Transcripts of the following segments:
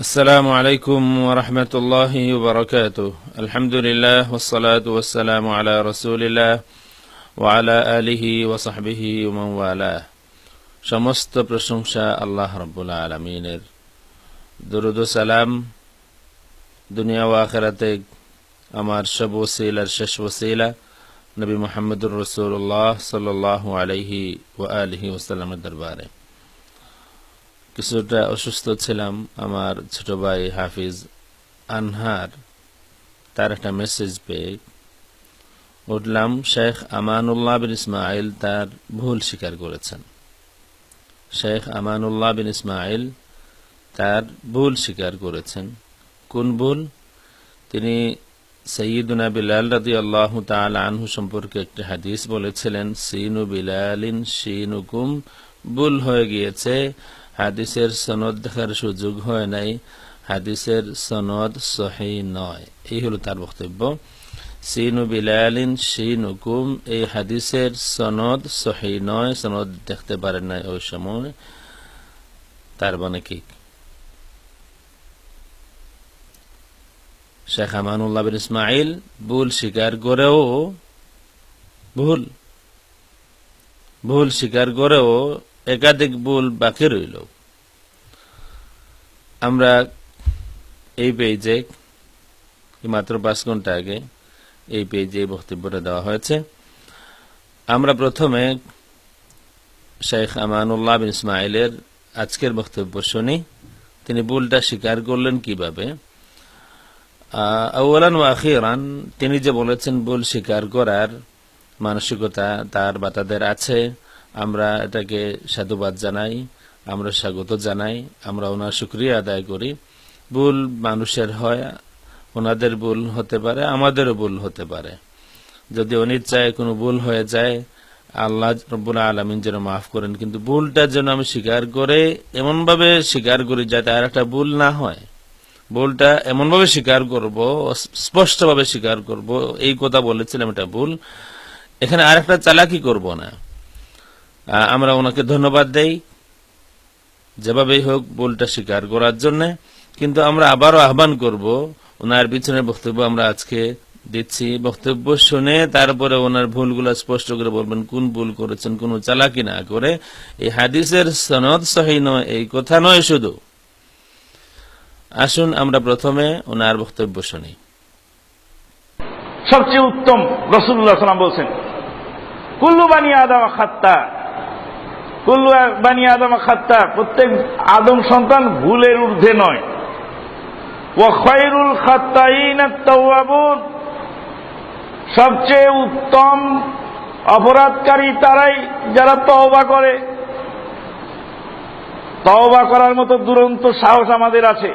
السلام عليكم ورحمة الله وبركاته الحمد لله والصلاة والسلام على رسول الله وعلى آله وصحبه ومن والاه সমস্ত প্রশংসা আল্লাহ রব্বুল আলমিনের দরুদ ও সালাম দুনিয়া ও আখেরাতে আমার সব ওসিলার শেষ ওসিলা নবী মোহাম্মদুর রসুল্লাহ সাল্লাহ আলহি ও আলহি ওসাল্লামের দরবারে কিছুটা অসুস্থ ছিলাম, আমার ছোট ভাই হাফিজ আনহার তার একটা মেসেজ পেয়ে উঠলাম, শেখ আমানুল্লাহ বিন ইসমাইল তার ভুল স্বীকার করেছেন। শেখ আমানুল্লাহ বিন ইসমাইল তার ভুল স্বীকার করেছেন। কোন ভুল? তিনি সৈয়দুনা বিলাল রাদি আল্লাহ তাল আনহু সম্পর্কে একটি হাদিস বলেছিলেন, সিনু বিলালিন সিনুকুম ভুল হয়ে গিয়েছে হাদিসের সনদ দেখার সুযোগ হয় নাই। হাদিসের সনদ সহি নয়। এই হলো তার বক্তব্য। সিনু বিলালিন সিনুকুম এই হাদিসের সনদ সহি নয়। সনদ দেখতে পারেন নাই ওই সময়। তার মানে কি? শেখ আমানুল্লাহ বিন ইসমাইল ভুল স্বীকার করেও, ভুল ভুল স্বীকার করেও একাধিক ভুল বাকি রইল। আমরা এই পেজে মাত্র পাঁচ ঘণ্টা আগে এই পেজে এই বক্তব্যটা দেওয়া হয়েছে। আমরা প্রথমে শেখ আমানুল্লাহ বিন ইসমাইলের আজকের বক্তব্য শুনি। তিনি ভুলটা স্বীকার করলেন কীভাবে? আউলান ও আখিরান, তিনি যে বলেছেন ভুল স্বীকার করার মানসিকতা তার বা তাদের আছে। আমরা এটাকে সাধুবাদ জানাই, আমরা স্বাগত জানাই, আমরা ওনার সুক্রিয়া আদায় করি। ভুল মানুষের হয়, ওনাদের ভুল হতে পারে, আমাদেরও ভুল হতে পারে। যদি অনিচ্ছায় কোনো ভুল হয়ে যায়, আল্লাহ রব্বুল আলমিন যেন মাফ করেন। কিন্তু ভুলটা যেন আমি স্বীকার করে এমনভাবে স্বীকার করি যাতে আর একটা ভুল না হয়। ভুলটা এমনভাবে স্বীকার করব, স্পষ্টভাবে স্বীকার করব, এই কথা বলেছিলাম এটা ভুল। এখানে আর একটা চালাকি করব না। আমরা ওনাকে ধন্যবাদ দেই। যেভাবেই হোক ভুলটা স্বীকার করার জন্য। কিন্তু আমরা আবারও আহ্বান করব, ওনার পিছনে বক্তব্য আমরা আজকে দিচ্ছি। বক্তব্য শুনে তারপরে ওনার ভুলগুলো স্পষ্ট করে বলবেন, কোন ভুল করেছেন, কোন চালাকি না করে। এই হাদিসের সনদ সহি নয়, এই কথা নয় শুধু। আসুন আমরা প্রথমে ওনার বক্তব্য শুনি। সবচেয়ে উত্তম রসুল্লাহ সাল্লাম বলছেন, কুল্লু বানি আদম খাত্তা কুল্লু বানি আদম খাত্তা, প্রত্যেক আদম সন্তান ভুলের ঊর্ধ্বে নয়। ও খয়রুল খাত্তাইন সবচেয়ে উত্তম অপরাধকারী তারাই যারা তওবা করে। তওবা করার মতো দুরন্ত সাহস আমাদের আছে।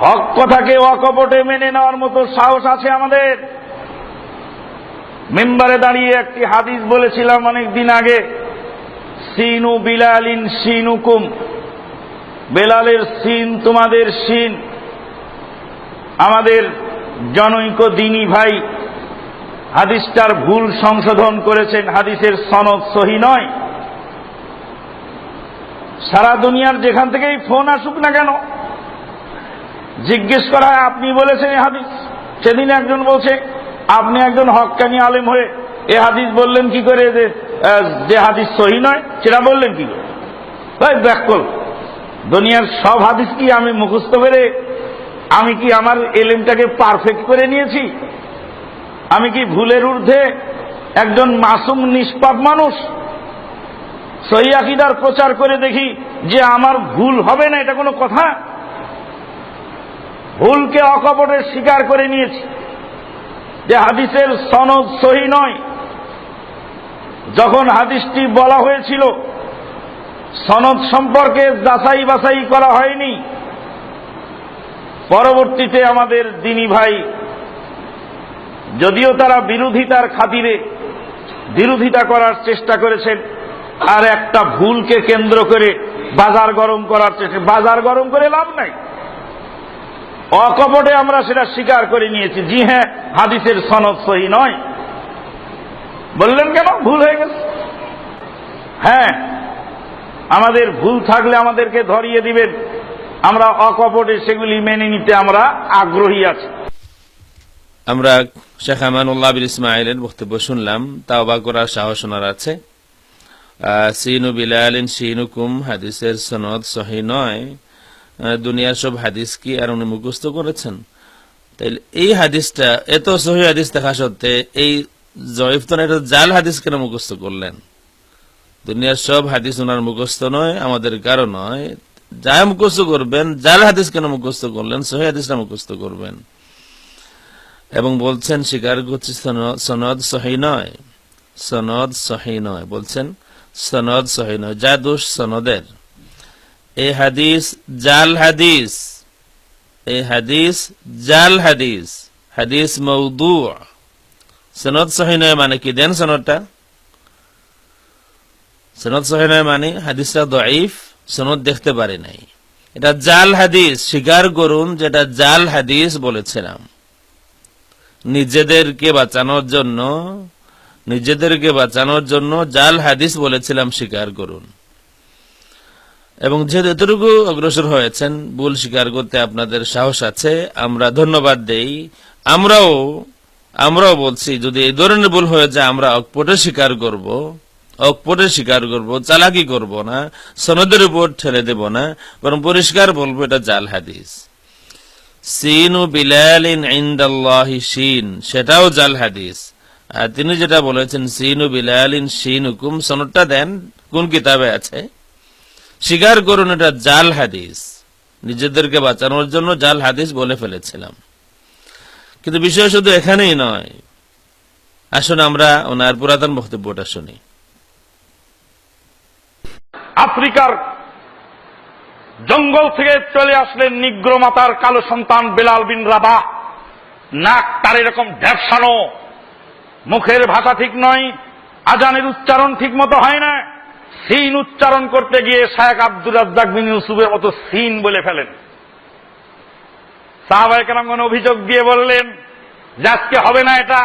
হক কথাকে অকপটে মেনে নেওয়ার মতো সাহস আছে আমাদের। মেম্বারে দাঁড়িয়ে একটি হাদিস বলেছিলাম অনেক দিন আগে। সিনু বিলালিন সিনুকুম। বেলালের সিন তোমাদের সিন। আমাদের জনৈক দিনী ভাই হাদিসটার ভুল সংশোধন করেছেন, হাদিসের সনদ সহি নয়। সারা দুনিয়ার যেখান থেকেই ফোন আসুক না কেন, জিজ্ঞেস করা হয়, আপনি বলেছেন এ হাদিস? সেদিন একজন বলছে, আপনি একজন হকানি আলেম হয়ে এ হাদিস বললেন কি করে যে হাদিস সহি নয়, সেটা বললেন কি করে? ব্যাকল দুনিয়ার সব হাদিস কি আমি মুখস্থ করে, আমি কি আমার এলেমটাকে পারফেক্ট করে নিয়েছি? আমি কি ভুলের ঊর্ধ্বে একজন মাসুম নিষ্পাপ মানুষ? সহি আকিদার প্রচার করে দেখি যে আমার ভুল হবে না, এটা কোনো কথা? ভুলকে অকপটে স্বীকার করে নিয়েছি। যে হাদিসের সনদ সহি নয় যখন হাদিসটি বলা হয়েছিল, সনদ সম্পর্কে যাচাই বাছাই করা হয়নি। পরবর্তীতে আমাদের দিনী ভাই, যদিও তারা বিরোধিতার খাতিরে বিরোধিতা করার চেষ্টা করেছেন, আর একটা ভুলকে কেন্দ্র করে বাজার গরম করার চেষ্টা, বাজার গরম করে লাভ নাই। অকপটে আমরা সেটা স্বীকার করে নিয়েছি, জি হ্যাঁ হাদিসের সনদ সহি নয়। বললেন কেন? ভুল হয়ে গেছে। হ্যাঁ আমাদের ভুল থাকলে আমাদেরকে ধরিয়ে দিবেন। আমরা অকপটে সেগুলি মেনে নিতে আমরা আগ্রহী আছি। আমরা শেখ আমানুল্লাহ বিন ইসমাইলের বক্তব্য শুনলাম, তাও তাওবা করার সাহস ওনার আছে। সিনু বিলালিন সিনুকুম, হাদিসের সনদ সহি নয়। দুনিয়ার সব হাদিস কি আর উনি মুখস্থ করেছেন? তাইলে এই হাদিসটা, এত সহি হাদিস দেখা সত্ত্বে এই জয়ীফ তো এটা জাল হাদিস কেন মুখস্থ করলেন? দুনিয়ার সব হাদিস ওনার মুখস্থ নয়, আমাদের কারও নয়। যা মুখস্থ করবেন, জাল হাদিস কেন মুখস্থ করলেন? সহি হাদিসটা মুখস্থ করবেন? এবং বলছেন স্বীকার করছি সনদ- সনদ সহি নয়। সনদ সহি নয়, বলছেন, সনদ সহি নয়। যা দোষ সনদের। এই হাদিস জাল হাদিস। এই হাদিস জাল হাদিস। হাদিস মৌদু। সনদ সহি নয় মানে কি? দেন সনদটা। সনদ সহি নয় মানে হাদিসটা দঈফ সনদ দেখতে পারি নাই। এটা জাল হাদিস স্বীকার করুন যেটা জাল হাদিস বলেছিলাম। নিজেদেরকে বাঁচানোর জন্য, নিজেদেরকে বাঁচানোর জন্য জাল হাদিস বলেছিলাম স্বীকার করুন। এবং যেহেতু এতটুকু অগ্রসর হয়েছেন, ভুল স্বীকার করতে আপনাদের সাহস আছে, আমরা ধন্যবাদ দেই। আমরাও আমরাও বলছি, যদি এই ধরনের ভুল হয়ে যায়, আমরা অকপটে স্বীকার করব। অকপটে স্বীকার করব, চালাকি করব না, সনদের উপর ঠেলে দেব না, বরং পরিষ্কার বলব, এটা জাল হাদিস। সেটাও জাল হাদিস। আর তিনি যেটা বলেছেন, সিনু বিলালিন শিন হুকুম সনদটা দেন, কোন কিতাবে আছে? স্বীকার করুন, এটা জাল হাদিস। নিজেদেরকে বাঁচানোর জন্য জাল হাদিস বলে ফেলেছিলাম। কিন্তু বিষয় শুধু এখানেই নয়। আসুন আমরা ওনার পুরাতন বক্তব্যটা শুনি। আফ্রিকার জঙ্গল থেকে চলে আসলেন নিগ্র মাতার কালো সন্তান বেলাল বিন রাবা নাক তার এরকম ঢ্যাপসানো মুখের ভাষা ঠিক নয়, আজানের উচ্চারণ ঠিক মতো হয় না। সিন উচ্চারণ করতে গিয়ে শায়েক আব্দুর রাজ্জাক বিন ইউসুফের মতো সিন বলে ফেলেন। সাহাবাই কেরামগণ অভিযোগ দিয়ে বললেন, যে আজকে হবে না এটা।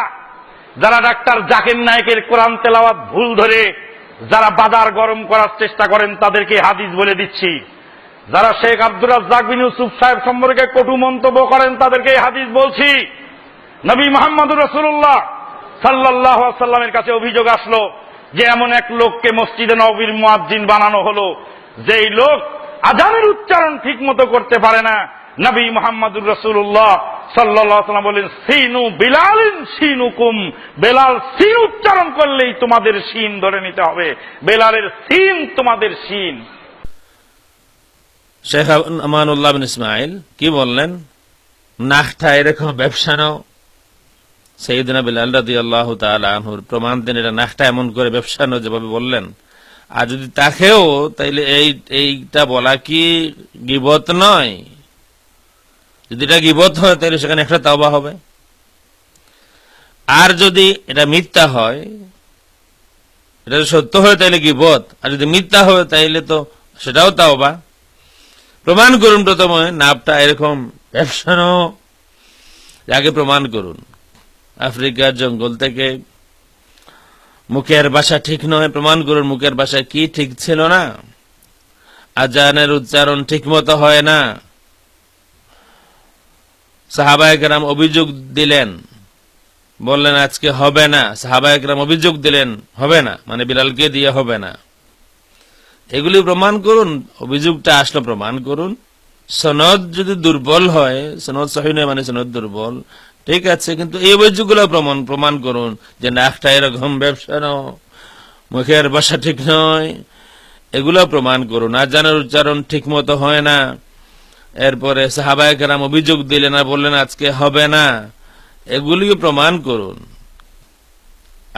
যারা ডাক্তার জাকির নায়কের কোরআন তেলাওয়াত ভুল ধরে, যারা বাজার গরম করার চেষ্টা করেন, তাদেরকে হাদিস বলে দিচ্ছি। যারা শেখ আব্দুর রাজ্জাক বিন ইউসুফ সাহেব সম্পর্কে কটু মন্তব্য করেন, তাদেরকে হাদিস বলছি। নবী মোহাম্মদুর রসুল্লাহ সাল্লাহ সাল্লামের কাছে অভিযোগ আসলো যে এমন এক লোককে মসজিদে নবীর মুয়াজ্জিন বানানো হলো, যেই লোক আজানের উচ্চারণ ঠিক মতো করতে পারে না। নবী মোহাম্মদুর রসুল্লাহ সাল্লাহ সাল্লাম বলেন, সিনু বিলালিন সিনুকুম। বেলাল সিন উচ্চারণ করলেই তোমাদের সিন ধরে নিতে হবে। বেলালের সিন তোমাদের সিন। শেখ আমানুল্লাহ ইসমাইল কি বললেন? নাকটা এরকম ব্যবসানো সঈদিনা বিলাল রাদি আল্লাহ আনহুর প্রমাণ দেন, এটা নাকটা এমন করে ব্যবসানো যেভাবে বললেন। আর যদি তাকেও, তাইলে এই, এইটা বলা কি গিবত নয়? যদি এটা গিবত হয়, তাহলে সেখানে একটা তাওবা হবে। আর যদি এটা মিথ্যা হয়, এটা সত্য হয় তাইলে গিবত। আর যদি মিথ্যা হয় তাইলে তো সেটাও তাওবা। প্রমাণ করুন প্রথমে নাপটা এরকম ব্যবসানো। আগে প্রমাণ করুন। আফ্রিকার জঙ্গল থেকে মুখের ভাষা ঠিক নয়, প্রমাণ করুন মুখের ভাষা কি ঠিক ছিল না। আজানের উচ্চারণ ঠিক মতো হয় না। সাহাবায়করাম অভিযোগ দিলেন। বললেন, আজকে হবে না। সাহাবায়করাম অভিযোগ দিলেন, হবে না। মানে বিলালকে দিয়ে হবে না। এগুলি প্রমাণ করুন, অভিযোগটা আসলো প্রমাণ করুন। সনদ যদি দুর্বল হয়, সনদ সহি নয় মানে সনদ দুর্বল, ঠিক আছে, কিন্তু এই অভিযোগগুলো প্রমাণ প্রমাণ করুন যে নাকটা এরকম ব্যবসা ন মুখের বাসা ঠিক নয়। এগুলো প্রমাণ করুন, আজানের উচ্চারণ ঠিক মতো হয় না। এরপরে সাহাবায়কেরাম অভিযোগ দিলেন আর বললেন, আজকে হবে না। এগুলিও প্রমাণ করুন।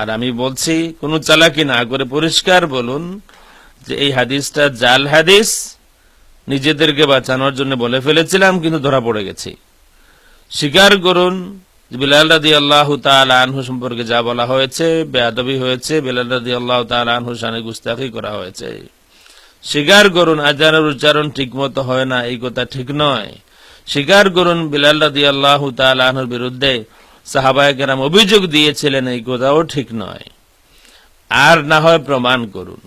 আর আমি বলছি, কোনো চালাকি না করে পরিষ্কার বলুন যে এই হাদিসটা জাল হাদিস, নিজেদেরকে বাঁচানোর জন্য বলে ফেলেছিলাম, কিন্তু ধরা পড়ে গেছি। স্বীকার করুন বিলাল রাদি আল্লাহ আনহু সম্পর্কে যা বলা হয়েছে, বেয়াদবি হয়েছে, বিলাল রাদি আল্লাহ আনহু সানে গুস্তাখি করা হয়েছে। স্বীকার করুন, আজানের উচ্চারণ ঠিক মতো হয় না, এই কথা ঠিক নয়। স্বীকার করুন, বিলাল রাদি আল্লাহ আনহুর বিরুদ্ধে সাহাবায়কেরাম অভিযোগ দিয়েছিলেন, এই কথাও ঠিক নয়। আর না হয় প্রমাণ করুন,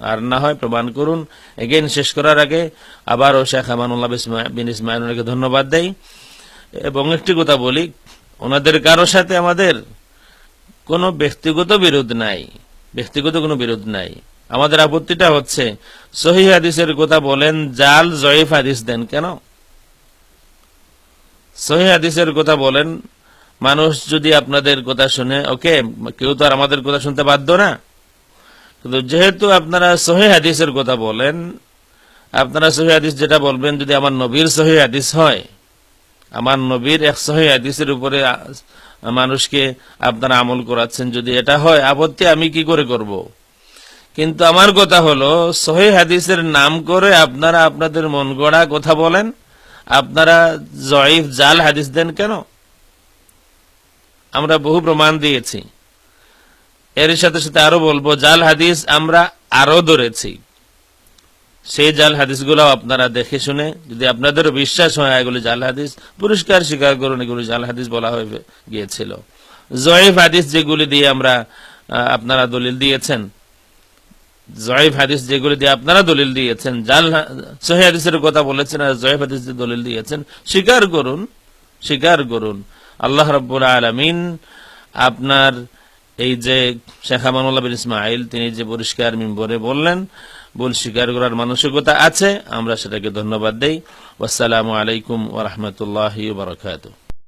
আর না হয় প্রমাণ করুন। এগেইন শেষ করার আগে আবারও শেখ আমানুল্লাহ ধন্যবাদ দেই। এবং একটি কথা বলি, ওনাদের কারও সাথে আমাদের কোনো ব্যক্তিগত বিরোধ নাই, ব্যক্তিগত কোনো বিরোধ নাই। আমাদের আপত্তিটা হচ্ছে, সহি হাদিসের কথা বলেন, জাল জয়েফ হাদিস দেন কেন সহি হাদিসের কথা বলেন, মানুষ যদি আপনাদের কথা শুনে, ওকে, কেউ তো আর আমাদের কথা শুনতে বাধ্য না কিন্তু যেহেতু আপনারা সহি হাদিসের কথা বলেন, আপনারা সহি হাদিস যেটা বলবেন, যদি আমার নবীর সহি হাদিস হয়, আমার নবীর এক সহি হাদিসের উপরে মানুষকে আপনারা আমল করাচ্ছেন, যদি এটা হয়, আপত্তি আমি কি করে করব। কিন্তু আমার কথা হলো, সহি হাদিসের নাম করে আপনারা আপনাদের মন গড়া কথা বলেন। আপনারা জয়ীফ জাল হাদিস দেন কেন? আমরা বহু প্রমাণ দিয়েছি। এর সাথে সাথে আরও বলব, জাল হাদিস আমরা আরও ধরেছি। সেই জাল হাদিসগুলো আপনারা দেখে শুনে, যদি আপনাদের বিশ্বাস হয় এগুলি জাল হাদিস, পুরস্কার স্বীকার করুন, এগুলি জাল হাদিস বলা হয়ে গিয়েছিল। জয়েফ হাদিস যেগুলি দিয়ে আমরা আপনারা দলিল দিয়েছেন জয়েফ হাদিস যেগুলি দিয়ে আপনারা দলিল দিয়েছেন জাল হা- সহি হাদিসের কথা বলেছেন আর জয়েফ হাদিস দিয়ে দলিল দিয়েছেন, স্বীকার করুন স্বীকার করুন। আল্লাহ রব্বুল আলমিন আপনার এই যে শেখ আমানুল্লাহ বিন ইসমাইল, তিনি যে পরিষ্কার মিম্বরে বললেন, ভুল স্বীকার করার মানসিকতা আছে, আমরা সেটাকে ধন্যবাদ দেই। আসসালামু আলাইকুম ওরহমতুল্লাহ বারকাতুহ।